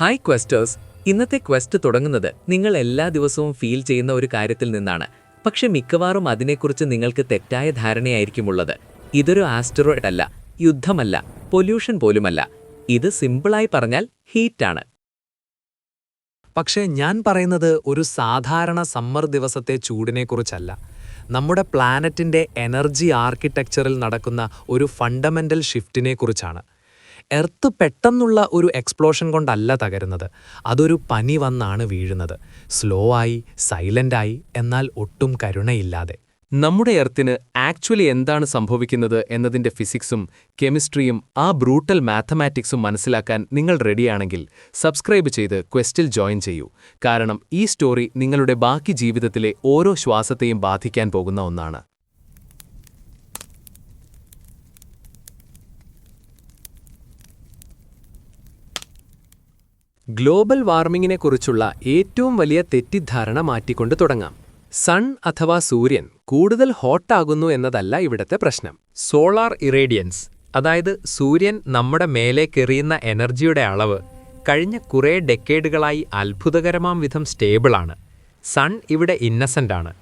Hi ക്വസ്റ്റേഴ്സ് ഇന്നത്തെ question തുടങ്ങുന്നത് നിങ്ങൾ എല്ലാ ദിവസവും ഫീൽ ചെയ്യുന്ന ഒരു കാര്യത്തിൽ നിന്നാണ്. പക്ഷെ മിക്കവാറും അതിനെക്കുറിച്ച് നിങ്ങൾക്ക് തെറ്റായ ധാരണയായിരിക്കുമുള്ളത്. ഇതൊരു ആസ്റ്ററോയിഡ് അല്ല യുദ്ധമല്ല പൊല്യൂഷൻ പോലുമല്ല. ഇത് സിമ്പിളായി പറഞ്ഞാൽ ഹീറ്റാണ് പക്ഷേ ഞാൻ പറയുന്നത് ഒരു സാധാരണ സമ്മർ ദിവസത്തെ ചൂടിനെക്കുറിച്ചല്ല. നമ്മുടെ പ്ലാനറ്റിന്റെ എനർജി ആർക്കിടെക്ചറിൽ നടക്കുന്ന ഒരു ഫണ്ടമെന്റൽ ഷിഫ്റ്റിനെക്കുറിച്ചാണ് എർത്ത് പെട്ടെന്നുള്ള ഒരു എക്സ്പ്ലോഷൻ കൊണ്ടല്ല തകരുന്നത്. അതൊരു പനി വന്നാണ് വീഴുന്നത്. സ്ലോ ആയി സൈലന്റായി എന്നാൽ ഒട്ടും കരുണയില്ലാതെ. നമ്മുടെ എർത്തിന് ആക്ച്വലി എന്താണ് സംഭവിക്കുന്നത് എന്നതിന്റെ ഫിസിക്സും കെമിസ്ട്രിയും ആ ബ്രൂട്ടൽ മാത്തമാറ്റിക്സും മനസ്സിലാക്കാൻ നിങ്ങൾ റെഡിയാണെങ്കിൽ സബ്സ്ക്രൈബ് ചെയ്ത് ക്വസ്റ്റിൽ ജോയിൻ ചെയ്യൂ. കാരണം ഈ സ്റ്റോറി നിങ്ങളുടെ ബാക്കി ജീവിതത്തിലെ ഓരോ ശ്വാസത്തെയും ബാധിക്കാൻ പോകുന്ന ഒന്നാണ്. ഗ്ലോബൽ വാർമിങ്ങിനെക്കുറിച്ചുള്ള ഏറ്റവും വലിയ തെറ്റിദ്ധാരണ മാറ്റിക്കൊണ്ട് തുടങ്ങാം. സൺ അഥവാ സൂര്യൻ കൂടുതൽ ഹോട്ടാകുന്നു എന്നതല്ല ഇവിടത്തെ പ്രശ്നം. സോളാർ ഇറേഡിയൻസ് അതായത് സൂര്യൻ നമ്മുടെ മേലേക്കെറിയുന്ന എനർജിയുടെ അളവ് കഴിഞ്ഞ കുറേ ഡെക്കേഡുകളായി അത്ഭുതകരമാം വിധം സ്റ്റേബിളാണ്. സൺ ഇവിടെ ഇന്നസെന്റാണ്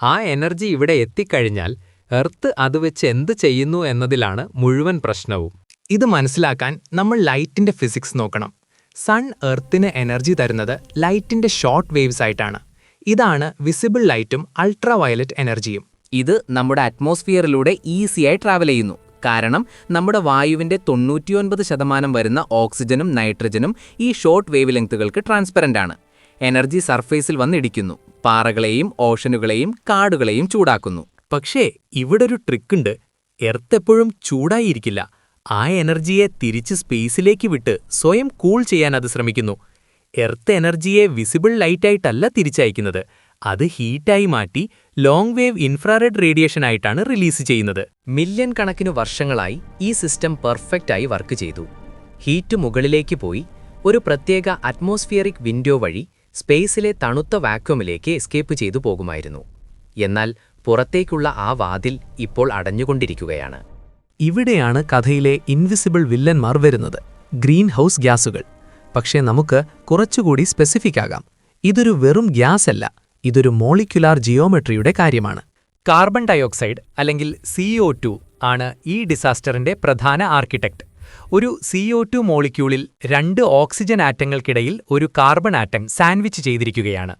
ആ എനർജി ഇവിടെ എത്തിക്കഴിഞ്ഞാൽ എർത്ത് അത് വെച്ച് എന്ത് ചെയ്യുന്നു എന്നതിലാണ് മുഴുവൻ പ്രശ്നവും. ഇത് മനസ്സിലാക്കാൻ നമ്മൾ ലൈറ്റിന്റെ ഫിസിക്സ് നോക്കണം. സൺ എർത്തിന് എനർജി തരുന്നത് ലൈറ്റിന്റെ ഷോർട്ട് വേവ്സ് ആയിട്ടാണ്. ഇതാണ് വിസിബിൾ ലൈറ്റും അൾട്രാ വയലറ്റ് എനർജിയും. ഇത് നമ്മുടെ അറ്റ്മോസ്ഫിയറിലൂടെ ഈസിയായി ട്രാവൽ ചെയ്യുന്നു. കാരണം നമ്മുടെ വായുവിന്റെ തൊണ്ണൂറ്റിയൊൻപത് ശതമാനം വരുന്ന ഓക്സിജനും നൈട്രജനും ഈ ഷോർട്ട് വേവ് ലെങ്ത്തുകൾക്ക് ട്രാൻസ്പെറന്റ് ആണ്. എനർജി സർഫേസിൽ വന്നിടിക്കുന്നു. പാറകളെയും ഓഷനുകളെയും കാടുകളെയും ചൂടാക്കുന്നു. പക്ഷേ ഇവിടെ ഒരു ട്രിക്കുണ്ട് എർത്ത് എപ്പോഴും ചൂടായിരിക്കില്ല ആ എനർജിയെ തിരിച്ച് സ്പേസിലേക്ക് വിട്ട് സ്വയം കൂൾ ചെയ്യാൻ അത് ശ്രമിക്കുന്നു. എർത്ത് എനർജിയെ വിസിബിൾ ലൈറ്റായിട്ടല്ല തിരിച്ചയക്കുന്നത്. അത് ഹീറ്റായി മാറ്റി ലോങ് വേവ് ഇൻഫ്രാറെഡ് റേഡിയേഷൻ ആയിട്ടാണ് റിലീസ് ചെയ്യുന്നത്. മില്യൺ കണക്കിന് വർഷങ്ങളായി ഈ സിസ്റ്റം പെർഫെക്റ്റായി വർക്ക് ചെയ്തു. ഹീറ്റ് മുകളിലേക്ക് പോയി ഒരു പ്രത്യേക അറ്റ്മോസ്ഫിയറിക് വിൻഡോ വഴി സ്പേസിലെ തണുത്ത വാക്വമിലേക്ക് എസ്കേപ്പ് ചെയ്തു പോകുമായിരുന്നു. എന്നാൽ പുറത്തേക്കുള്ള ആ വാതിൽ ഇപ്പോൾ അടഞ്ഞുകൊണ്ടിരിക്കുകയാണ്. ഇവിടെയാണ് കഥയിലെ ഇൻവിസിബിൾ വില്ലന്മാർ വരുന്നത്. ഗ്രീൻ ഹൗസ് ഗ്യാസുകൾ. പക്ഷേ നമുക്ക് കുറച്ചുകൂടി സ്പെസിഫിക് ആകാം. ഇതൊരു വെറും ഗ്യാസ് അല്ല ഇതൊരു മോളിക്യുലാർ ജിയോമെട്രിയുടെ കാര്യമാണ്. കാർബൺ ഡയോക്സൈഡ് അല്ലെങ്കിൽ സിഒ ടു ആണ് ഈ ഡിസാസ്റ്ററിന്റെ പ്രധാന ആർക്കിടെക്ട് ഒരു സിഒ ടു മോളിക്യൂളിൽ രണ്ട് ഓക്സിജൻ ആറ്റങ്ങൾക്കിടയിൽ ഒരു കാർബൺ ആറ്റം സാൻഡ്വിച്ച് ചെയ്തിരിക്കുകയാണ്.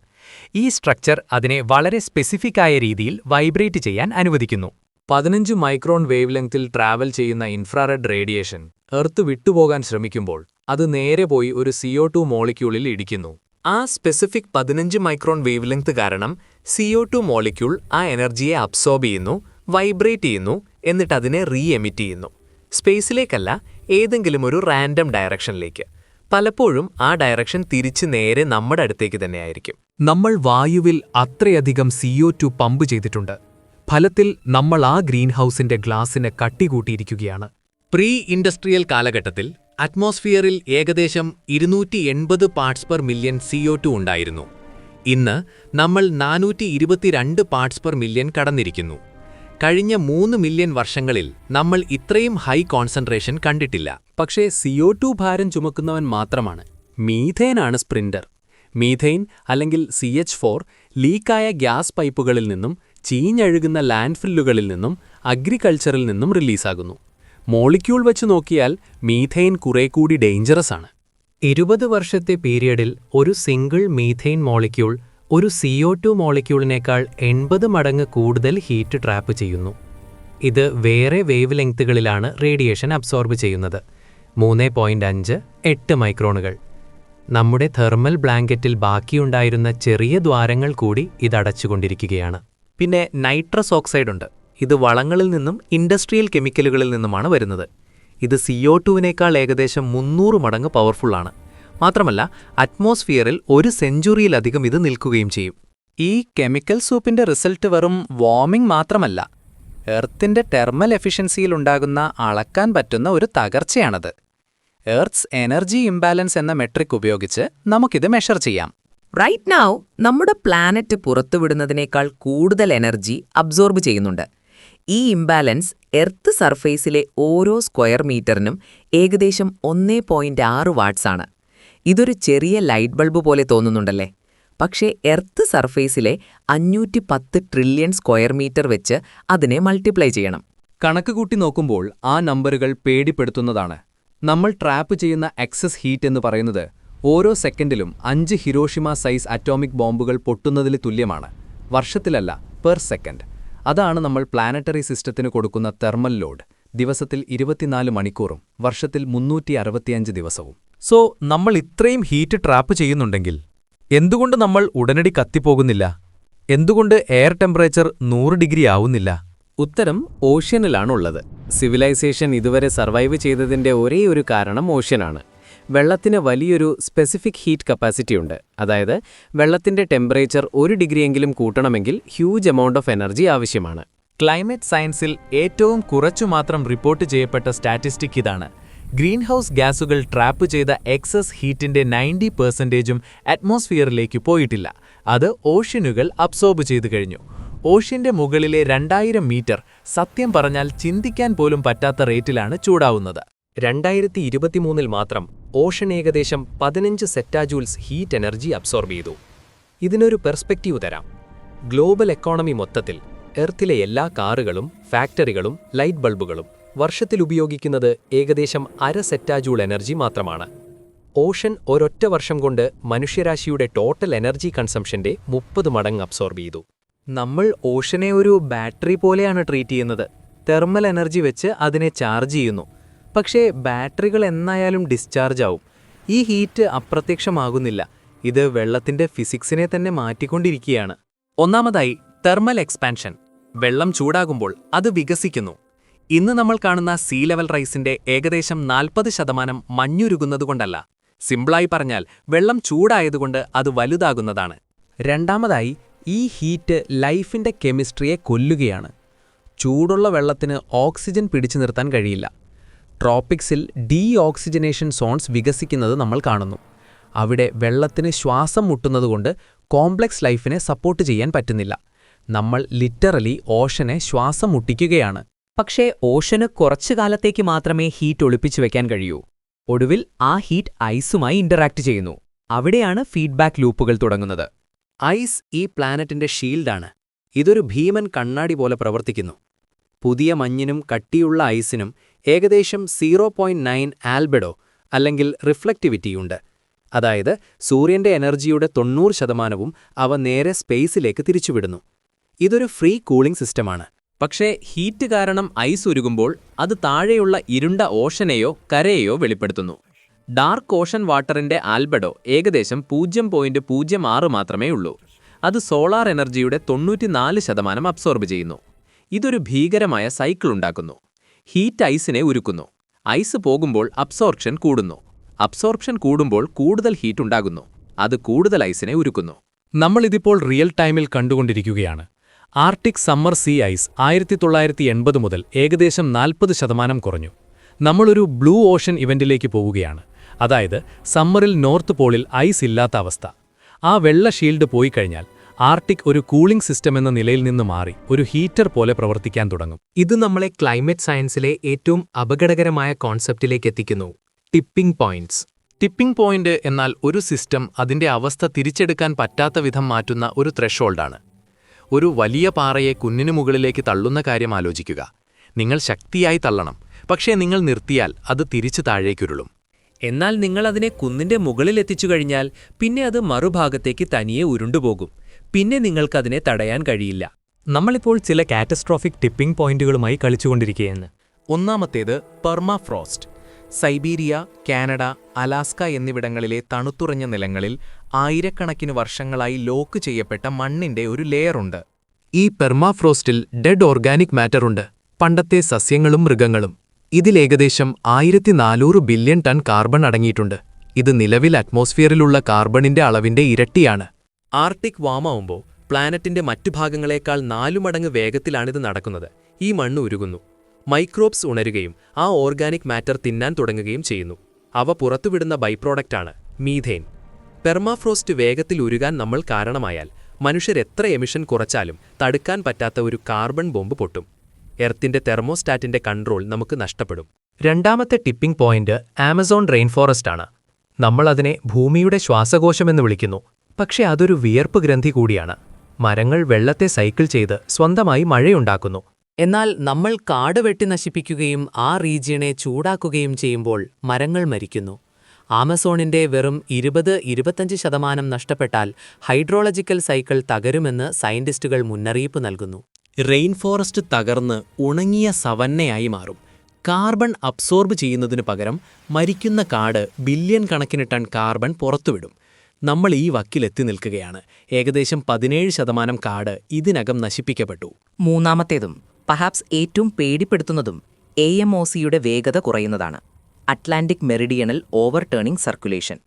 ഈ സ്ട്രക്ചർ അതിനെ വളരെ സ്പെസിഫിക്കായ രീതിയിൽ വൈബ്രേറ്റ് ചെയ്യാൻ അനുവദിക്കുന്നു. പതിനഞ്ച് മൈക്രോൺ വേവ് ലെങ്ത്തിൽ ട്രാവൽ ചെയ്യുന്ന ഇൻഫ്രാറെഡ് റേഡിയേഷൻ എർത്ത് വിട്ടുപോകാൻ ശ്രമിക്കുമ്പോൾ അത് നേരെ പോയി ഒരു സിഒ ടു മോളിക്യൂളിൽ ഇടിക്കുന്നു. ആ സ്പെസിഫിക് പതിനഞ്ച് മൈക്രോൺ വേവ് ലെങ്ത് കാരണം സിഒ ടു മോളിക്യൂൾ ആ എനർജിയെ അബ്സോർബ് ചെയ്യുന്നു വൈബ്രേറ്റ് ചെയ്യുന്നു എന്നിട്ട് അതിനെ റീ എമിറ്റ് ചെയ്യുന്നു. സ്പേസിലേക്കല്ല ഏതെങ്കിലും ഒരു റാൻഡം ഡയറക്ഷനിലേക്ക് പലപ്പോഴും ആ ഡയറക്ഷൻ തിരിച്ച് നേരെ നമ്മുടെ അടുത്തേക്ക് തന്നെയായിരിക്കും. നമ്മൾ വായുവിൽ അത്രയധികം സിഒ ടു പമ്പ് ചെയ്തിട്ടുണ്ട്. ഫലത്തിൽ നമ്മൾ ആ ഗ്രീൻ ഹൗസിന്റെ ഗ്ലാസിന് കട്ടികൂട്ടിയിരിക്കുകയാണ്. പ്രീ ഇൻഡസ്ട്രിയൽ കാലഘട്ടത്തിൽ അറ്റ്മോസ്ഫിയറിൽ ഏകദേശം ഇരുന്നൂറ്റി എൺപത് parts per million CO two ഉണ്ടായിരുന്നു. ഇന്ന് നമ്മൾ നാനൂറ്റി ഇരുപത്തിരണ്ട് പാർട്സ് പെർ മില്യൺ കടന്നിരിക്കുന്നു. കഴിഞ്ഞ മൂന്ന് മില്യൺ വർഷങ്ങളിൽ നമ്മൾ ഇത്രയും ഹൈ കോൺസെൻട്രേഷൻ കണ്ടിട്ടില്ല. പക്ഷേ സിഒ ടു ഭാരം ചുമക്കുന്നവൻ മാത്രമാണ്. മീഥേനാണ് സ്പ്രിന്റർ മീഥെയിൻ അല്ലെങ്കിൽ സി എച്ച് ഫോർ ലീക്കായ ഗ്യാസ് പൈപ്പുകളിൽ നിന്നും ചീഞ്ഞഴുകുന്ന ലാൻഡ്ഫില്ലുകളിൽ നിന്നും അഗ്രികൾച്ചറിൽ നിന്നും റിലീസാകുന്നു. മോളിക്യൂൾ വച്ച് നോക്കിയാൽ മീഥെയിൻ കുറെ കൂടി ഡേഞ്ചറസ് ആണ്. ഇരുപത് വർഷത്തെ പീരിയഡിൽ ഒരു സിംഗിൾ മീഥെയിൻ മോളിക്യൂൾ ഒരു സിഒ ടു മോളിക്യൂളിനേക്കാൾ എൺപത് മടങ്ങ് കൂടുതൽ ഹീറ്റ് ട്രാപ്പ് ചെയ്യുന്നു. ഇത് വേറെ വേവ് ലെങ്ത്തുകളിലാണ് റേഡിയേഷൻ അബ്സോർബ് ചെയ്യുന്നത്. മൂന്ന് പോയിന്റ് അഞ്ച് എട്ട് മൈക്രോണുകൾ. നമ്മുടെ തെർമൽ ബ്ലാങ്കറ്റിൽ ബാക്കിയുണ്ടായിരുന്ന ചെറിയ ദ്വാരങ്ങൾ കൂടി ഇതടച്ചുകൊണ്ടിരിക്കുകയാണ്. പിന്നെ നൈട്രസ് ഓക്സൈഡ് ഉണ്ട് ഇത് വളങ്ങളിൽ നിന്നും ഇൻഡസ്ട്രിയൽ കെമിക്കലുകളിൽ നിന്നുമാണ് വരുന്നത്. ഇത് സിഒ ടുവിനേക്കാൾ ഏകദേശം മുന്നൂറ് മടങ്ങ് പവർഫുള്ളാണ് മാത്രമല്ല അറ്റ്മോസ്ഫിയറിൽ ഒരു സെഞ്ചുറിയിലധികം ഇത് നിൽക്കുകയും ചെയ്യും. ഈ കെമിക്കൽ സൂപ്പിന്റെ റിസൾട്ട് വെറും വാർമിംഗ് മാത്രമല്ല എർത്തിന്റെ ടെർമൽ എഫിഷ്യൻസിയിൽ ഉണ്ടാകുന്ന അളക്കാൻ പറ്റുന്ന ഒരു തകർച്ചയാണത്. എർത്ത്സ് എനർജി ഇംബാലൻസ് എന്ന മെട്രിക് ഉപയോഗിച്ച് നമുക്കിത് മെഷർ ചെയ്യാം. റൈറ്റ് നൗ നമ്മുടെ പ്ലാനറ്റ് പുറത്തുവിടുന്നതിനേക്കാൾ കൂടുതൽ എനർജി അബ്സോർബ് ചെയ്യുന്നുണ്ട്. ഈ ഇംബാലൻസ് എർത്ത് സർഫേസിലെ ഓരോ സ്ക്വയർ മീറ്ററിനും ഏകദേശം ഒന്നേ പോയിന്റ് ആറ് വാട്ട്സ് ആണ്. ഇതൊരു ചെറിയ ലൈറ്റ് ബൾബ് പോലെ തോന്നുന്നുണ്ടല്ലേ? പക്ഷേ എർത്ത് സർഫേസിലെ അഞ്ഞൂറ്റി പത്ത് ട്രില്യൺ സ്ക്വയർ മീറ്റർ വെച്ച് അതിനെ മൾട്ടിപ്ലൈ ചെയ്യണം. കണക്ക് കൂട്ടി നോക്കുമ്പോൾ ആ നമ്പറുകൾ പേടിപ്പെടുത്തുന്നതാണ്. നമ്മൾ ട്രാപ്പ് ചെയ്യുന്ന എക്സസ് ഹീറ്റ് എന്ന് പറയുന്നത് ഓരോ സെക്കൻഡിലും അഞ്ച് ഹിരോഷിമ സൈസ് അറ്റോമിക് ബോംബുകൾ പൊട്ടുന്നതിൽ തുല്യമാണ്. വർഷത്തിലല്ല പെർ സെക്കൻഡ്. അതാണ് നമ്മൾ പ്ലാനറ്ററി സിസ്റ്റത്തിന് കൊടുക്കുന്ന തെർമൽ ലോഡ്. ദിവസത്തിൽ ഇരുപത്തിനാല് മണിക്കൂറും വർഷത്തിൽ മുന്നൂറ്റി ദിവസവും. സോ നമ്മൾ ഇത്രയും ഹീറ്റ് ട്രാപ്പ് ചെയ്യുന്നുണ്ടെങ്കിൽ എന്തുകൊണ്ട് നമ്മൾ ഉടനടി കത്തിപ്പോകുന്നില്ല? എന്തുകൊണ്ട് എയർ ടെമ്പറേച്ചർ നൂറ് ഡിഗ്രി ആവുന്നില്ല? ഉത്തരം ഓഷ്യനിലാണുള്ളത്. സിവിലൈസേഷൻ ഇതുവരെ സർവൈവ് ചെയ്തതിന്റെ ഒരേ ഒരു കാരണം ഓഷ്യനാണ്. വെള്ളത്തിന് വലിയൊരു സ്പെസിഫിക് ഹീറ്റ് കപ്പാസിറ്റി ഉണ്ട്. അതായത് വെള്ളത്തിന്റെ ടെമ്പറേച്ചർ ഒരു ഡിഗ്രിയെങ്കിലും കൂട്ടണമെങ്കിൽ ഹ്യൂജ് എമൗണ്ട് ഓഫ് എനർജി ആവശ്യമാണ്. ക്ലൈമറ്റ് സയൻസിൽ ഏറ്റവും കുറച്ചു മാത്രം റിപ്പോർട്ട് ചെയ്യപ്പെട്ട സ്റ്റാറ്റിസ്റ്റിക് ഇതാണ്. ഗ്രീൻഹൗസ് ഗ്യാസുകൾ ട്രാപ്പ് ചെയ്ത എക്സസ് ഹീറ്റിന്റെ നയന്റി പെർസെന്റേജും അറ്റ്മോസ്ഫിയറിലേക്ക് പോയിട്ടില്ല. അത് ഓഷ്യനുകൾ അബ്സോർബ് ചെയ്തു കഴിഞ്ഞു. ഓഷ്യന്റെ മുകളിലെ രണ്ടായിരം മീറ്റർ സത്യം പറഞ്ഞാൽ ചിന്തിക്കാൻ പോലും പറ്റാത്ത റേറ്റിലാണ് ചൂടാവുന്നത്. രണ്ടായിരത്തി ഇരുപത്തിമൂന്നിൽ മാത്രം ഓഷൻ ഏകദേശം പതിനഞ്ച് സെറ്റാജൂൾസ് ഹീറ്റ് എനർജി അബ്സോർബ് ചെയ്തു. ഇതിനൊരു പെർസ്പെക്റ്റീവ് തരാം. ഗ്ലോബൽ എക്കോണമി മൊത്തത്തിൽ എർത്തിലെ എല്ലാ കാറുകളും ഫാക്ടറികളും ലൈറ്റ് ബൾബുകളും വർഷത്തിൽ ഉപയോഗിക്കുന്നത് ഏകദേശം അര സെറ്റാജൂൾ എനർജി മാത്രമാണ്. ഓഷൻ ഒരൊറ്റ വർഷം കൊണ്ട് മനുഷ്യരാശിയുടെ ടോട്ടൽ എനർജി കൺസംഷന്റെ മുപ്പത് മടങ്ങ് അബ്സോർബ് ചെയ്തു. നമ്മൾ ഓഷനെ ഒരു ബാറ്ററി പോലെയാണ് ട്രീറ്റ് ചെയ്യുന്നത്. തെർമൽ എനർജി വെച്ച് അതിനെ ചാർജ് ചെയ്യുന്നു. പക്ഷേ ബാറ്ററികൾ എന്നായാലും ഡിസ്ചാർജ് ആവും. ഈ ഹീറ്റ് അപ്രത്യക്ഷമാകുന്നില്ല. ഇത് വെള്ളത്തിന്റെ ഫിസിക്സിനെ തന്നെ മാറ്റിക്കൊണ്ടിരിക്കുകയാണ്. ഒന്നാമതായി തെർമൽ എക്സ്പാൻഷൻ വെള്ളം ചൂടാകുമ്പോൾ അത് വികസിക്കുന്നു. ഇന്ന് നമ്മൾ കാണുന്ന സീ ലെവൽ റൈസിന്റെ ഏകദേശം നാൽപ്പത് ശതമാനം മഞ്ഞുരുകുന്നതുകൊണ്ടല്ല. സിമ്പിളായി പറഞ്ഞാൽ വെള്ളം ചൂടായതുകൊണ്ട് അത് വലുതാകുന്നതാണ്. രണ്ടാമതായി ഈ ഹീറ്റ് ലൈഫിന്റെ കെമിസ്ട്രിയെ കൊല്ലുകയാണ്. ചൂടുള്ള വെള്ളത്തിന് ഓക്സിജൻ പിടിച്ചു നിർത്താൻ കഴിയില്ല. ട്രോപ്പിക്സിൽ ഡീ ഓക്സിജനേഷൻ സോൺസ് വികസിക്കുന്നത് നമ്മൾ കാണുന്നു. അവിടെ വെള്ളത്തിന് ശ്വാസം മുട്ടുന്നതുകൊണ്ട് കോംപ്ലക്സ് ലൈഫിനെ സപ്പോർട്ട് ചെയ്യാൻ പറ്റുന്നില്ല. നമ്മൾ ലിറ്ററലി ഓഷനെ ശ്വാസം മുട്ടിക്കുകയാണ്. പക്ഷേ ഓഷന് കുറച്ചു കാലത്തേക്ക് മാത്രമേ ഹീറ്റ് ഒളിപ്പിച്ചു വെക്കാൻ കഴിയൂ. ഒടുവിൽ ആ ഹീറ്റ് ഐസുമായി ഇന്ററാക്ട് ചെയ്യുന്നു. അവിടെയാണ് ഫീഡ്ബാക്ക് ലൂപ്പുകൾ തുടങ്ങുന്നത്. ഐസ് ഈ പ്ലാനറ്റിന്റെ ഷീൽഡാണ്. ഇതൊരു ഭീമൻ കണ്ണാടി പോലെ പ്രവർത്തിക്കുന്നു. പുതിയ മഞ്ഞിനും കട്ടിയുള്ള ഐസിനും ഏകദേശം സീറോ പോയിന്റ് നയൻ ആൽബെഡോ അല്ലെങ്കിൽ റിഫ്ലക്റ്റിവിറ്റിയുണ്ട് അതായത് സൂര്യന്റെ എനർജിയുടെ തൊണ്ണൂറ് ശതമാനവും അവ നേരെ സ്പേസിലേക്ക് തിരിച്ചുവിടുന്നു. ഇതൊരു ഫ്രീ കൂളിംഗ് സിസ്റ്റമാണ്. പക്ഷേ ഹീറ്റ് കാരണം ഐസ് ഉരുകുമ്പോൾ അത് താഴെയുള്ള ഇരുണ്ട ഓഷനെയോ കരയെയോ വെളിപ്പെടുത്തുന്നു. ഡാർക്ക് ഓഷൻ വാട്ടറിന്റെ ആൽബഡോ ഏകദേശം പൂജ്യം പോയിന്റ് പൂജ്യം ആറ് മാത്രമേ ഉള്ളൂ. അത് സോളാർ എനർജിയുടെ തൊണ്ണൂറ്റിനാല് ശതമാനം അബ്സോർബ് ചെയ്യുന്നു. ഇതൊരു ഭീകരമായ സൈക്കിൾ ഉണ്ടാക്കുന്നു. ഹീറ്റ് ഐസിനെ ഉരുക്കുന്നു. ഐസ് പോകുമ്പോൾ അബ്സോർപ്ഷൻ കൂടുന്നു. അബ്സോർപ്ഷൻ കൂടുമ്പോൾ കൂടുതൽ ഹീറ്റ് ഉണ്ടാകുന്നു. അത് കൂടുതൽ ഐസിനെ ഉരുക്കുന്നു. നമ്മളിതിപ്പോൾ റിയൽ ടൈമിൽ കണ്ടുകൊണ്ടിരിക്കുകയാണ്. ആർട്ടിക് സമ്മർ സീ ഐസ് ആയിരത്തി തൊള്ളായിരത്തി എൺപത് മുതൽ ഏകദേശം നാൽപ്പത് ശതമാനം കുറഞ്ഞു. നമ്മളൊരു ബ്ലൂ ഓഷൻ ഇവന്റിലേക്ക് പോവുകയാണ്. അതായത് സമ്മറിൽ നോർത്ത് പോളിൽ ഐസ് ഇല്ലാത്ത അവസ്ഥ. ആ വെള്ള ഷീൽഡ് പോയി കഴിഞ്ഞാൽ ആർട്ടിക് ഒരു കൂളിംഗ് സിസ്റ്റം എന്ന നിലയിൽ നിന്ന് മാറി ഒരു ഹീറ്റർ പോലെ പ്രവർത്തിക്കാൻ തുടങ്ങും. ഇത് നമ്മളെ ക്ലൈമറ്റ് സയൻസിലെ ഏറ്റവും അപകടകരമായ കോൺസെപ്റ്റിലേക്ക് എത്തിക്കുന്നു. Tipping points. ടിപ്പിംഗ് പോയിന്റ് എന്നാൽ ഒരു സിസ്റ്റം അതിന്റെ അവസ്ഥ തിരിച്ചെടുക്കാൻ പറ്റാത്ത വിധം മാറ്റുന്ന ഒരു ത്രഷോൾഡാണ് ഒരു വലിയ പാറയെ കുന്നിനു മുകളിലേക്ക് തള്ളുന്ന കാര്യം ആലോചിക്കുക. നിങ്ങൾ ശക്തിയായി തള്ളണം പക്ഷേ നിങ്ങൾ നിർത്തിയാൽ അത് തിരിച്ചു താഴേക്കുരുളും. എന്നാൽ നിങ്ങൾ അതിനെ കുന്നിന്റെ മുകളിൽ എത്തിച്ചു കഴിഞ്ഞാൽ പിന്നെ അത് മറുഭാഗത്തേക്ക് തനിയെ ഉരുണ്ടുപോകും. പിന്നെ നിങ്ങൾക്കതിനെ തടയാൻ കഴിയില്ല. നമ്മളിപ്പോൾ ചില കാറ്റസ്ട്രോഫിക് ടിപ്പിംഗ് പോയിന്റുകളുമായി കളിച്ചുകൊണ്ടിരിക്കുകയാണ്. ഒന്നാമത്തേത് പെർമാഫ്രോസ്റ്റ്. സൈബീരിയ കാനഡ അലാസ്ക എന്നിവിടങ്ങളിലെ തണുത്തുറഞ്ഞ നിലങ്ങളിൽ ആയിരക്കണക്കിന് വർഷങ്ങളായി ലോക്ക് ചെയ്യപ്പെട്ട മണ്ണിന്റെ ഒരു ലെയറുണ്ട്. ഈ പെർമാഫ്രോസ്റ്റിൽ ഡെഡ് ഓർഗാനിക് മാറ്ററുണ്ട് പണ്ടത്തെ സസ്യങ്ങളും മൃഗങ്ങളും. ഇതിലേകദേശം ആയിരത്തി നാനൂറ് ബില്യൺ ടൺ കാർബൺ അടങ്ങിയിട്ടുണ്ട്. ഇത് നിലവിൽ അറ്റ്മോസ്ഫിയറിലുള്ള കാർബണിന്റെ അളവിന്റെ ഇരട്ടിയാണ്. ആർട്ടിക് വാമാവുമ്പോൾ പ്ലാനറ്റിന്റെ മറ്റു ഭാഗങ്ങളെക്കാൾ നാലു മടങ്ങ് വേഗത്തിലാണിത് നടക്കുന്നത്. ഈ മണ്ണ് ഉരുകുന്നു. മൈക്രോബ്സ് ഉണരുകയും ആ ഓർഗാനിക് മാറ്റർ തിന്നാൻ തുടങ്ങുകയും ചെയ്യുന്നു. അവ പുറത്തുവിടുന്ന ബൈപ്രോഡക്റ്റാണ് മീഥേൻ. പെർമാഫ്രോസ്റ്റ് വേഗത്തിൽ ഉരുകാൻ നമ്മൾ കാരണമായാൽ മനുഷ്യരെത്ര എമിഷൻ കുറച്ചാലും തടുക്കാൻ പറ്റാത്ത ഒരു കാർബൺ ബോംബ് പൊട്ടും. എർത്തിന്റെ തെർമോസ്റ്റാറ്റിന്റെ കൺട്രോൾ നമുക്ക് നഷ്ടപ്പെടും. രണ്ടാമത്തെ ടിപ്പിംഗ് പോയിന്റ് ആമസോൺ റെയിൻഫോറസ്റ്റ് ആണ് നമ്മളതിനെ ഭൂമിയുടെ ശ്വാസകോശമെന്ന് വിളിക്കുന്നു. പക്ഷെ അതൊരു വിയർപ്പ് ഗ്രന്ഥി കൂടിയാണ്. മരങ്ങൾ വെള്ളത്തെ സൈക്കിൾ ചെയ്ത് സ്വന്തമായി മഴയുണ്ടാക്കുന്നു. എന്നാൽ നമ്മൾ കാട് വെട്ടി നശിപ്പിക്കുകയും ആ റീജിയനെ ചൂടാക്കുകയും ചെയ്യുമ്പോൾ മരങ്ങൾ മരിക്കുന്നു. ആമസോണിന്റെ വെറും ഇരുപത് ഇരുപത്തഞ്ച് ശതമാനം നഷ്ടപ്പെട്ടാൽ ഹൈഡ്രോളജിക്കൽ സൈക്കിൾ തകരുമെന്ന് സയന്റിസ്റ്റുകൾ മുന്നറിയിപ്പ് നൽകുന്നു. റെയിൻ ഫോറസ്റ്റ് തകർന്ന് ഉണങ്ങിയ സവന്നയായി മാറും. കാർബൺ അബ്സോർബ് ചെയ്യുന്നതിനു പകരം മരിക്കുന്ന കാട് ബില്യൺ കണക്കിന് ടൺ കാർബൺ പുറത്തുവിടും. നമ്മൾ ഈ വക്കിലെത്തി നിൽക്കുകയാണ്. ഏകദേശം പതിനേഴ് ശതമാനം കാട് ഇതിനകം നശിപ്പിക്കപ്പെട്ടു. മൂന്നാമത്തേതും പഹാപ്സ് ഏറ്റവും പേടിപ്പെടുത്തുന്നതും എ എം ഒ സിയുടെ വേഗത കുറയുന്നതാണ്. Atlantic meridional overturning circulation.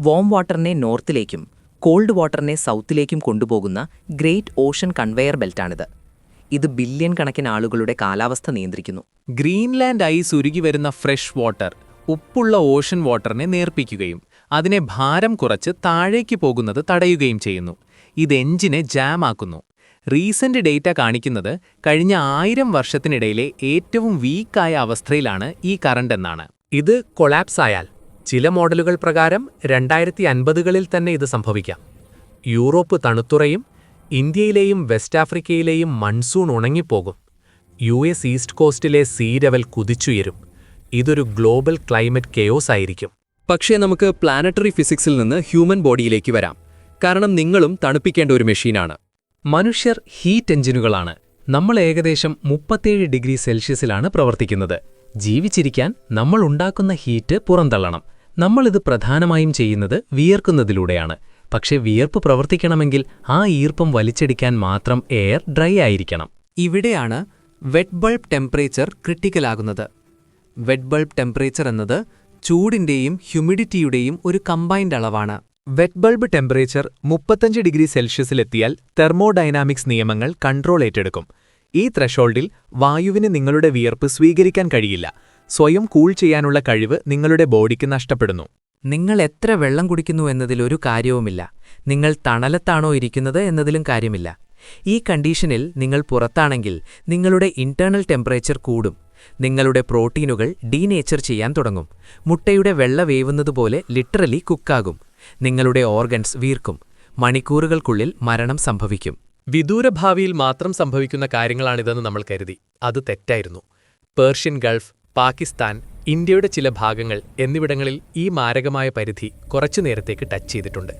Warm വാട്ടറിനെ നോർത്തിലേക്കും കോൾഡ് വാട്ടറിനെ സൗത്തിലേക്കും കൊണ്ടുപോകുന്ന ഗ്രേറ്റ് ഓഷൻ കൺവെയർ ബെൽറ്റാണിത്. ഇത് ബില്യൺ കണക്കിന് ആളുകളുടെ കാലാവസ്ഥ നിയന്ത്രിക്കുന്നു. ഗ്രീൻലാൻഡ് ഐസ് ഉരുകി വരുന്ന ഫ്രഷ് വാട്ടർ ഉപ്പുള്ള ഓഷൻ വാട്ടറിനെ നേർപ്പിക്കുകയും അതിനെ ഭാരം കുറച്ച് താഴേക്ക് പോകുന്നത് തടയുകയും ചെയ്യുന്നു. ഇത് എഞ്ചിനെ ജാമാക്കുന്നു. റീസെന്റ് ഡേറ്റ കാണിക്കുന്നത് കഴിഞ്ഞ ആയിരം വർഷത്തിനിടയിലെ ഏറ്റവും വീക്കായ അവസ്ഥയിലാണ് ഈ കറണ്ട് എന്നാണ്. ഇത് കൊളാപ്സ് ആയാൽ ചില മോഡലുകൾ പ്രകാരം രണ്ടായിരത്തി അൻപതുകളിൽ തന്നെ ഇത് സംഭവിക്കാം. യൂറോപ്പ് തണുത്തുറയും ഇന്ത്യയിലെയും വെസ്റ്റ് ആഫ്രിക്കയിലെയും മൺസൂൺ ഉണങ്ങിപ്പോകും. യു എസ് ഈസ്റ്റ് കോസ്റ്റിലെ സീ ലെവൽ കുതിച്ചുയരും. ഇതൊരു ഗ്ലോബൽ ക്ലൈമറ്റ് കെയോസ് ആയിരിക്കും. പക്ഷേ നമുക്ക് പ്ലാനറ്ററി ഫിസിക്സിൽ നിന്ന് ഹ്യൂമൻ ബോഡിയിലേക്ക് വരാം. കാരണം നിങ്ങളും തണുപ്പിക്കേണ്ട ഒരു മെഷീനാണ്. മനുഷ്യർ ഹീറ്റ് എഞ്ചിനുകളാണ് നമ്മൾ ഏകദേശം മുപ്പത്തേഴ് ഡിഗ്രി സെൽഷ്യസിലാണ് പ്രവർത്തിക്കുന്നത്. ജീവിച്ചിരിക്കാൻ നമ്മൾ ഉണ്ടാക്കുന്ന ഹീറ്റ് പുറന്തള്ളണം. നമ്മളിത് പ്രധാനമായും ചെയ്യുന്നത് വിയർക്കുന്നതിലൂടെയാണ്. പക്ഷേ വിയർപ്പ് പ്രവർത്തിക്കണമെങ്കിൽ ആ ഈർപ്പം വലിച്ചെടുക്കാൻ മാത്രം എയർ ഡ്രൈ ആയിരിക്കണം. ഇവിടെയാണ് വെറ്റ് ബൾബ് ടെമ്പറേച്ചർ ക്രിട്ടിക്കലാകുന്നത് വെറ്റ് ബൾബ് ടെമ്പറേച്ചർ എന്നത് ചൂടിന്റെയും ഹ്യൂമിഡിറ്റിയുടെയും ഒരു കമ്പൈൻഡ് അളവാണ്. വെറ്റ് ബൾബ് ടെമ്പറേച്ചർ മുപ്പത്തഞ്ച് ഡിഗ്രി സെൽഷ്യസിലെത്തിയാൽ തെർമോഡൈനാമിക്സ് നിയമങ്ങൾ കൺട്രോൾ ഏറ്റെടുക്കും. ഈ ത്രഷോൾഡിൽ വായുവിന് നിങ്ങളുടെ വിയർപ്പ് സ്വീകരിക്കാൻ കഴിയില്ല. സ്വയം കൂൾ ചെയ്യാനുള്ള കഴിവ് നിങ്ങളുടെ ബോഡിക്ക് നഷ്ടപ്പെടുന്നു. നിങ്ങൾ എത്ര വെള്ളം കുടിക്കുന്നു എന്നതിൽ ഒരു കാര്യവുമില്ല. നിങ്ങൾ തണലത്താണോ ഇരിക്കുന്നത് എന്നതിലും കാര്യമില്ല. ഈ കണ്ടീഷനിൽ നിങ്ങൾ പുറത്താണെങ്കിൽ നിങ്ങളുടെ ഇന്റേണൽ ടെമ്പറേച്ചർ കൂടും. നിങ്ങളുടെ പ്രോട്ടീനുകൾ ഡീനേച്ചർ ചെയ്യാൻ തുടങ്ങും. മുട്ടയുടെ വെള്ള വേവുന്നതുപോലെ ലിറ്ററലി കുക്കാകും. നിങ്ങളുടെ ഓർഗൻസ് വീർക്കും. മണിക്കൂറുകൾക്കുള്ളിൽ മരണം സംഭവിക്കും. വിദൂരഭാവിയിൽ മാത്രം സംഭവിക്കുന്ന കാര്യങ്ങളാണിതെന്ന് നമ്മൾ കരുതി. അത് തെറ്റായിരുന്നു. പേർഷ്യൻ ഗൾഫ് പാകിസ്ഥാൻ ഇന്ത്യയുടെ ചില ഭാഗങ്ങൾ എന്നിവിടങ്ങളിൽ ഈ മാരകമായ പരിധി കുറച്ചു നേരത്തേക്ക് ടച്ച് ചെയ്തിട്ടുണ്ട്.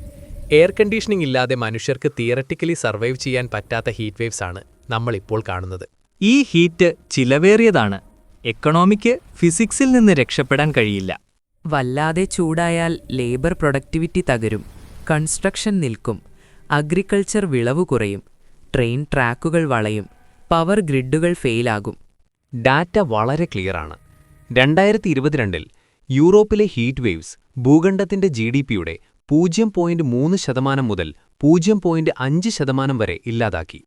എയർ കണ്ടീഷനിംഗ് ഇല്ലാതെ മനുഷ്യർക്ക് തിയററ്റിക്കലി സർവൈവ് ചെയ്യാൻ പറ്റാത്ത ഹീറ്റ് വേവ്സ് ആണ് നമ്മൾ ഇപ്പോൾ കാണുന്നത്. ഈ ഹീറ്റ് ചിലവേറിയതാണ്. എക്കണോമിക്ക് ഫിസിക്സിൽ നിന്ന് രക്ഷപ്പെടാൻ കഴിയില്ല. വല്ലാതെ ചൂടായാൽ ലേബർ പ്രൊഡക്ടിവിറ്റി തകരും കൺസ്ട്രക്ഷൻ നിൽക്കും അഗ്രികൾച്ചർ വിളവ് കുറയും ട്രെയിൻ ട്രാക്കുകൾ വളയും പവർ ഗ്രിഡുകൾ ഫെയിലാകും ഡാറ്റ വളരെ ക്ലിയറാണ് രണ്ടായിരത്തി ഇരുപത്തിരണ്ടിൽ യൂറോപ്പിലെ ഹീറ്റ് വേവ്സ് ഭൂഖണ്ഡത്തിന്റെ ജി ഡി പിയുടെ പൂജ്യം പോയിന്റ് മൂന്ന് ശതമാനം മുതൽ പൂജ്യം പോയിന്റ് അഞ്ച് ശതമാനം വരെ ഇല്ലാതാക്കി.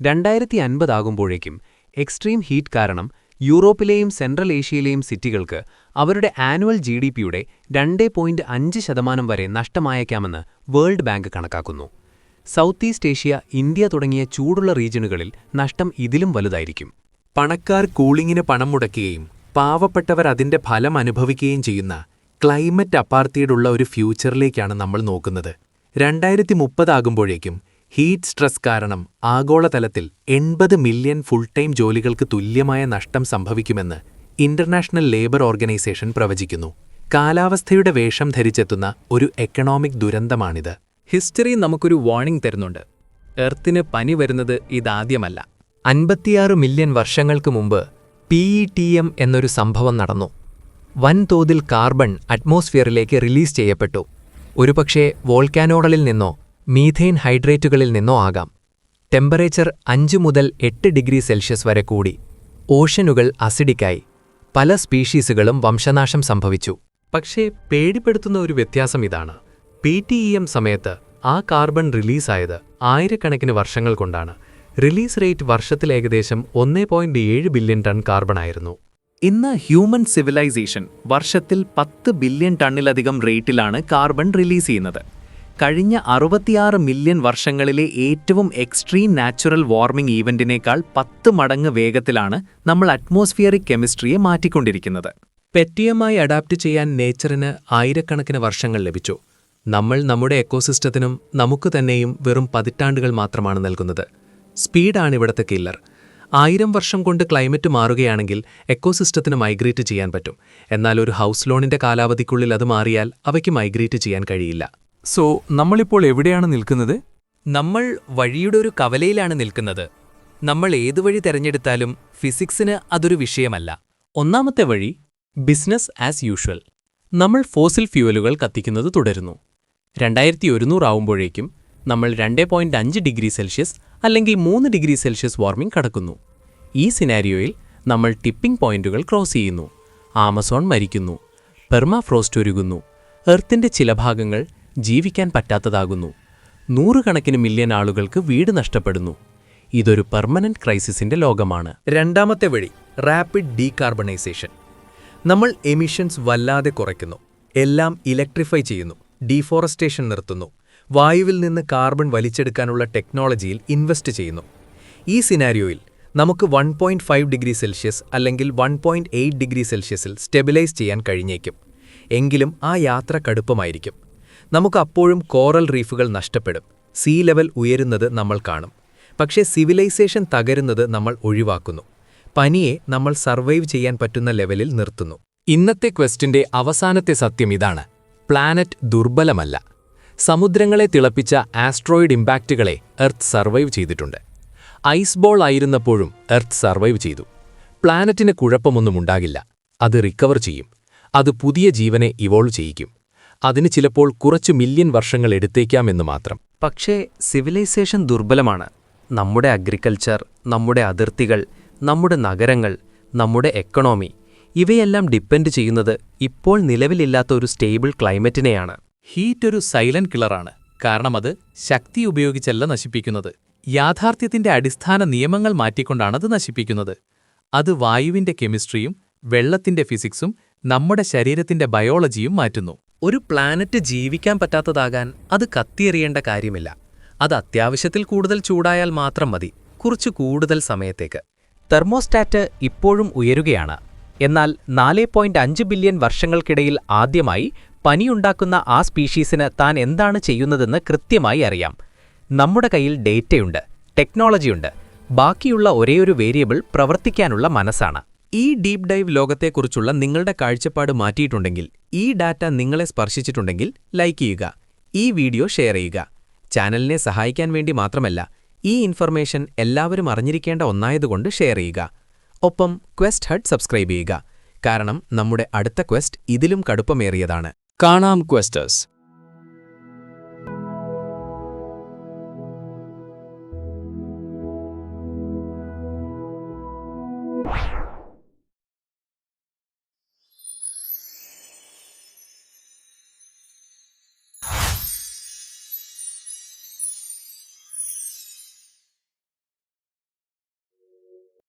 രണ്ടായിരത്തി അൻപതാകുമ്പോഴേക്കും എക്സ്ട്രീം ഹീറ്റ് കാരണം യൂറോപ്പിലെയും സെൻട്രൽ ഏഷ്യയിലെയും സിറ്റികൾക്ക് അവരുടെ ആനുവൽ ജി ഡി പിയുടെ രണ്ട് പോയിന്റ് അഞ്ച് ശതമാനം വരെ നഷ്ടമായേക്കാമെന്ന് വേൾഡ് ബാങ്ക് കണക്കാക്കുന്നു. സൗത്ത് ഈസ്റ്റ് ഏഷ്യ ഇന്ത്യ തുടങ്ങിയ ചൂടുള്ള റീജിയനുകളിൽ നഷ്ടം ഇതിലും വലുതായിരിക്കും. പണക്കാർ കൂളിങ്ങിന് പണം മുടക്കുകയും പാവപ്പെട്ടവർ അതിന്റെ ഫലം അനുഭവിക്കുകയും ചെയ്യുന്ന ക്ലൈമറ്റ് അപ്പാർത്തിയിലുള്ള ഒരു ഫ്യൂച്ചറിലേക്കാണ് നമ്മൾ നോക്കുന്നത്. രണ്ടായിരത്തി മുപ്പതാകുമ്പോഴേക്കും ഹീറ്റ് സ്ട്രെസ് കാരണം ആഗോളതലത്തിൽ എൺപത് മില്യൺ ഫുൾ ടൈം ജോലികൾക്ക് തുല്യമായ നഷ്ടം സംഭവിക്കുമെന്ന് ഇന്റർനാഷണൽ ലേബർ ഓർഗനൈസേഷൻ പ്രവചിക്കുന്നു. കാലാവസ്ഥയുടെ വേഷം ധരിച്ചെത്തുന്ന ഒരു എക്കണോമിക് ദുരന്തമാണിത്. ഹിസ്റ്ററി നമുക്കൊരു വാർണിംഗ് തരുന്നുണ്ട്. എർത്തിന് പനി വരുന്നത് ഇതാദ്യമല്ല. അൻപത്തിയാറ് മില്യൺ വർഷങ്ങൾക്ക് മുമ്പ് പി ഇ ടി എം എന്നൊരു സംഭവം നടന്നു. വൻതോതിൽ കാർബൺ അറ്റ്മോസ്ഫിയറിലേക്ക് റിലീസ് ചെയ്യപ്പെട്ടു. ഒരുപക്ഷേ വോൾക്കാനോഡലിൽ നിന്നോ മീഥെയ്ൻ ഹൈഡ്രേറ്റുകളിൽ നിന്നോ ആകാം. ടെമ്പറേച്ചർ അഞ്ച് മുതൽ എട്ട് ഡിഗ്രി സെൽഷ്യസ് വരെ കൂടി ഓഷനുകൾ അസിഡിക്കായി പല സ്പീഷീസുകളും വംശനാശം സംഭവിച്ചു. പക്ഷേ പേടിപ്പെടുത്തുന്ന ഒരു വ്യത്യാസം ഇതാണ്. പി ടി ഇ എം സമയത്ത് ആ കാർബൺ റിലീസായത് ആയിരക്കണക്കിന് വർഷങ്ങൾ കൊണ്ടാണ്. റിലീസ് റേറ്റ് വർഷത്തിൽ ഏകദേശം ഒന്നേ പോയിന്റ് ഏഴ് ബില്യൺ ടൺ കാർബൺ ആയിരുന്നു. ഇന്ന് ഹ്യൂമൻ സിവിലൈസേഷൻ വർഷത്തിൽ പത്ത് ബില്യൺ ടണ്ണിലധികം റേറ്റിലാണ് കാർബൺ റിലീസ് ചെയ്യുന്നത്. കഴിഞ്ഞ അറുപത്തിയാറ് മില്യൺ വർഷങ്ങളിലെ ഏറ്റവും എക്സ്ട്രീം നാച്ചുറൽ വാർമിംഗ് ഈവന്റിനേക്കാൾ പത്ത് മടങ്ങ് വേഗത്തിലാണ് നമ്മൾ അറ്റ്മോസ്ഫിയറിക് കെമിസ്ട്രിയെ മാറ്റിക്കൊണ്ടിരിക്കുന്നത്. പെറ്റിയമായി അഡാപ്റ്റ് ചെയ്യാൻ നേച്ചറിന് ആയിരക്കണക്കിന് വർഷങ്ങൾ ലഭിച്ചു. നമ്മൾ നമ്മുടെ എക്കോസിസ്റ്റത്തിനും നമുക്ക് തന്നെയും വെറും പതിറ്റാണ്ടുകൾ മാത്രമാണ് നൽകുന്നത്. സ്പീഡാണ് ഇവിടുത്തെ കില്ലർ. ആയിരം വർഷം കൊണ്ട് ക്ലൈമറ്റ് മാറുകയാണെങ്കിൽ എക്കോസിസ്റ്റത്തിന് മൈഗ്രേറ്റ് ചെയ്യാൻ പറ്റും. എന്നാൽ ഒരു ഹൗസ് ലോണിന്റെ കാലാവധിക്കുള്ളിൽ അത് മാറിയാൽ അവയ്ക്ക് മൈഗ്രേറ്റ് ചെയ്യാൻ കഴിയില്ല. സോ നമ്മളിപ്പോൾ എവിടെയാണ് നിൽക്കുന്നത്? നമ്മൾ വഴിയുടെ ഒരു കവലയിലാണ് നിൽക്കുന്നത്. നമ്മൾ ഏതു വഴി തിരഞ്ഞെടുത്താലും ഫിസിക്സിന് അതൊരു വിഷയമല്ല. ഒന്നാമത്തെ വഴി ബിസിനസ് ആസ് യൂഷ്വൽ. നമ്മൾ ഫോസിൽ ഫ്യൂവലുകൾ കത്തിക്കുന്നത് തുടരുന്നു. രണ്ടായിരത്തി ഒരുന്നൂറാവുമ്പോഴേക്കും നമ്മൾ രണ്ട് പോയിന്റ് അഞ്ച് ഡിഗ്രി സെൽഷ്യസ് അല്ലെങ്കിൽ മൂന്ന് ഡിഗ്രി സെൽഷ്യസ് വാർമിംഗ് കടക്കുന്നു. ഈ സിനാരിയോയിൽ നമ്മൾ ടിപ്പിംഗ് പോയിന്റുകൾ ക്രോസ് ചെയ്യുന്നു. ആമസോൺ മരിക്കുന്നു. പെർമാഫ്രോസ്റ്റ് ഒരുകുന്നു എർത്തിന്റെ ചില ഭാഗങ്ങൾ ജീവിക്കാൻ പറ്റാത്തതാകുന്നു. നൂറുകണക്കിന് മില്യൺ ആളുകൾക്ക് വീട് നഷ്ടപ്പെടുന്നു. ഇതൊരു പെർമനന്റ് ക്രൈസിസിന്റെ ലോകമാണ്. രണ്ടാമത്തെ വഴി റാപ്പിഡ് ഡീകാർബണൈസേഷൻ. നമ്മൾ എമിഷൻസ് വല്ലാതെ കുറയ്ക്കുന്നു. എല്ലാം ഇലക്ട്രിഫൈ ചെയ്യുന്നു. ഡീഫോറസ്റ്റേഷൻ നിർത്തുന്നു. വായുവിൽ നിന്ന് കാർബൺ വലിച്ചെടുക്കാനുള്ള ടെക്നോളജിയിൽ ഇൻവെസ്റ്റ് ചെയ്യുന്നു. ഈ സിനാരിയോയിൽ നമുക്ക് one point five degree Celsius അല്ലെങ്കിൽ വൺ പോയിന്റ് എയ്റ്റ് ഡിഗ്രി സെൽഷ്യസിൽ സ്റ്റെബിലൈസ് ചെയ്യാൻ കഴിഞ്ഞേക്കും. എങ്കിലും ആ യാത്ര കടുപ്പമായിരിക്കും. നമുക്ക് അപ്പോഴും കോറൽ റീഫുകൾ നഷ്ടപ്പെടും. സീ ലെവൽ ഉയരുന്നത് നമ്മൾ കാണും. പക്ഷേ സിവിലൈസേഷൻ തകരുന്നത് നമ്മൾ ഒഴിവാക്കുന്നു. പനിയെ നമ്മൾ സർവൈവ് ചെയ്യാൻ പറ്റുന്ന ലെവലിൽ നിർത്തുന്നു. ഇന്നത്തെ ക്വസ്റ്റിന്റെ അവസാനത്തെ സത്യം ഇതാണ്. പ്ലാനറ്റ് ദുർബലമല്ല. സമുദ്രങ്ങളെ തിളപ്പിച്ച ആസ്ട്രോയിഡ് ഇമ്പാക്റ്റുകളെ എർത്ത് സർവൈവ് ചെയ്തിട്ടുണ്ട്. ഐസ് ബോൾ ആയിരുന്നപ്പോഴും എർത്ത് സർവൈവ് ചെയ്തു. പ്ലാനറ്റിന് കുഴപ്പമൊന്നും ഉണ്ടാകില്ല. അത് റിക്കവർ ചെയ്യും. അത് പുതിയ ജീവനെ ഇവോൾവ് ചെയ്യിക്കും. അതിന് ചിലപ്പോൾ കുറച്ചു മില്യൺ വർഷങ്ങൾ എടുത്തേക്കാമെന്ന് മാത്രം. പക്ഷേ സിവിലൈസേഷൻ ദുർബലമാണ്. നമ്മുടെ അഗ്രികൾച്ചർ നമ്മുടെ അതിർത്തികൾ നമ്മുടെ നഗരങ്ങൾ നമ്മുടെ എക്കണോമി ഇവയെല്ലാം ഡിപ്പെൻഡ് ചെയ്യുന്നത് ഇപ്പോൾ നിലവിലില്ലാത്ത ഒരു സ്റ്റേബിൾ ക്ലൈമറ്റിനെയാണ്. ഹീറ്റ് ഒരു സൈലന്റ് കിളറാണ് കാരണം അത് ശക്തി ഉപയോഗിച്ചല്ല നശിപ്പിക്കുന്നത്. യാഥാർത്ഥ്യത്തിന്റെ അടിസ്ഥാന നിയമങ്ങൾ മാറ്റിക്കൊണ്ടാണ് അത് നശിപ്പിക്കുന്നത്. അത് വായുവിന്റെ കെമിസ്ട്രിയും വെള്ളത്തിന്റെ ഫിസിക്സും നമ്മുടെ ശരീരത്തിന്റെ ബയോളജിയും മാറ്റുന്നു. ഒരു പ്ലാനറ്റ് ജീവിക്കാൻ പറ്റാത്തതാകാൻ അത് കത്തിയെറിയേണ്ട കാര്യമില്ല. അത് അത്യാവശ്യത്തിൽ കൂടുതൽ ചൂടായാൽ മാത്രം മതി കുറച്ചു കൂടുതൽ സമയത്തേക്ക്. തെർമോസ്റ്റാറ്റ് ഇപ്പോഴും ഉയരുകയാണ്. എന്നാൽ നാല് പോയിന്റ് അഞ്ച് ബില്യൺ വർഷങ്ങൾക്കിടയിൽ ആദ്യമായി പനിയുണ്ടാക്കുന്ന ആ സ്പീഷീസിന് താൻ എന്താണ് ചെയ്യുന്നതെന്ന് കൃത്യമായി അറിയാം. നമ്മുടെ കയ്യിൽ ഡേറ്റയുണ്ട് ടെക്നോളജിയുണ്ട്. ബാക്കിയുള്ള ഒരേയൊരു വേരിയബിൾ പ്രവർത്തിക്കാനുള്ള മനസ്സാണ്. ഈ ഡീപ് ഡൈവ് ലോകത്തെക്കുറിച്ചുള്ള നിങ്ങളുടെ കാഴ്ചപ്പാട് മാറ്റിയിട്ടുണ്ടെങ്കിൽ ഈ ഡാറ്റ നിങ്ങളെ സ്പർശിച്ചിട്ടുണ്ടെങ്കിൽ ലൈക്ക് ചെയ്യുക ഈ വീഡിയോ ഷെയർ ചെയ്യുക. ചാനലിനെ സഹായിക്കാൻ വേണ്ടി മാത്രമല്ല ഈ ഇൻഫർമേഷൻ എല്ലാവരും അറിഞ്ഞിരിക്കേണ്ട ഒന്നായതുകൊണ്ട് ഷെയർ ചെയ്യുക. ഒപ്പം ക്വസ്റ്റ് ഹഡ് സബ്സ്ക്രൈബ് ചെയ്യുക കാരണം നമ്മുടെ അടുത്ത ക്വസ്റ്റ് ഇതിലും കടുപ്പമേറിയതാണ്. കാണാം ക്വസ്റ്റേഴ്സ്.